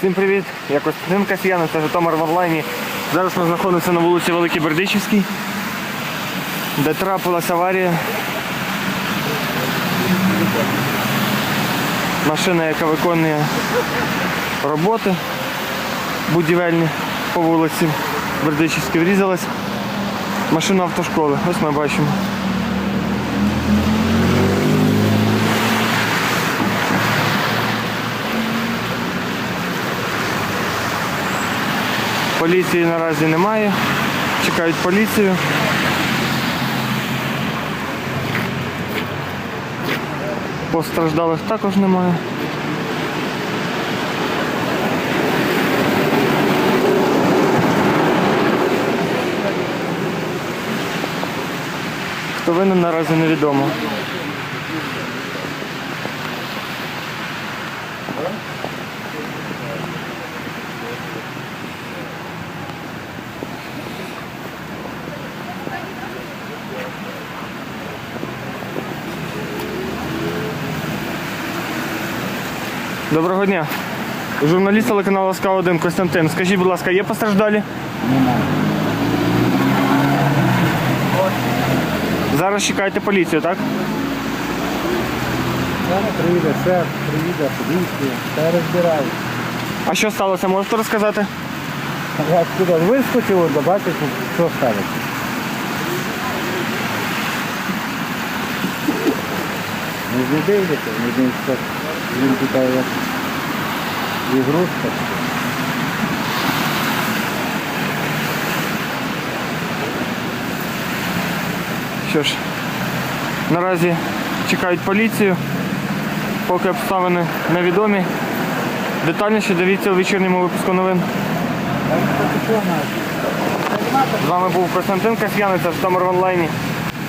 Всім привіт! Я Костянтин Касьян, це Житомир в онлайні. Зараз ми знаходимося на вулиці Великий Бердичівський, де трапилась аварія. Машина, яка виконує роботи будівельні по вулиці Бердичівській, врізалась. Машина автошколи. Ось ми бачимо. Поліції наразі немає. Чекають поліцію. Постраждалих також немає. Хто винен наразі невідомо. Доброго дня. Журналіст телеканалу СК 1 Костянтин. Скажіть, будь ласка, є постраждалі? Зараз чекаєте поліцію, так? Зараз приїде шеф, приїде поліція, все розбирають. А що сталося, можете розказати? Я сюди вискочив, от бачите, що ставиться. Не ж не дивляться, він питає, як ігрушка. Що ж, наразі чекають поліцію, поки обставини невідомі. Детальніше дивіться у вечірньому випуску новин. З вами був Костянтин Житомир в онлайні.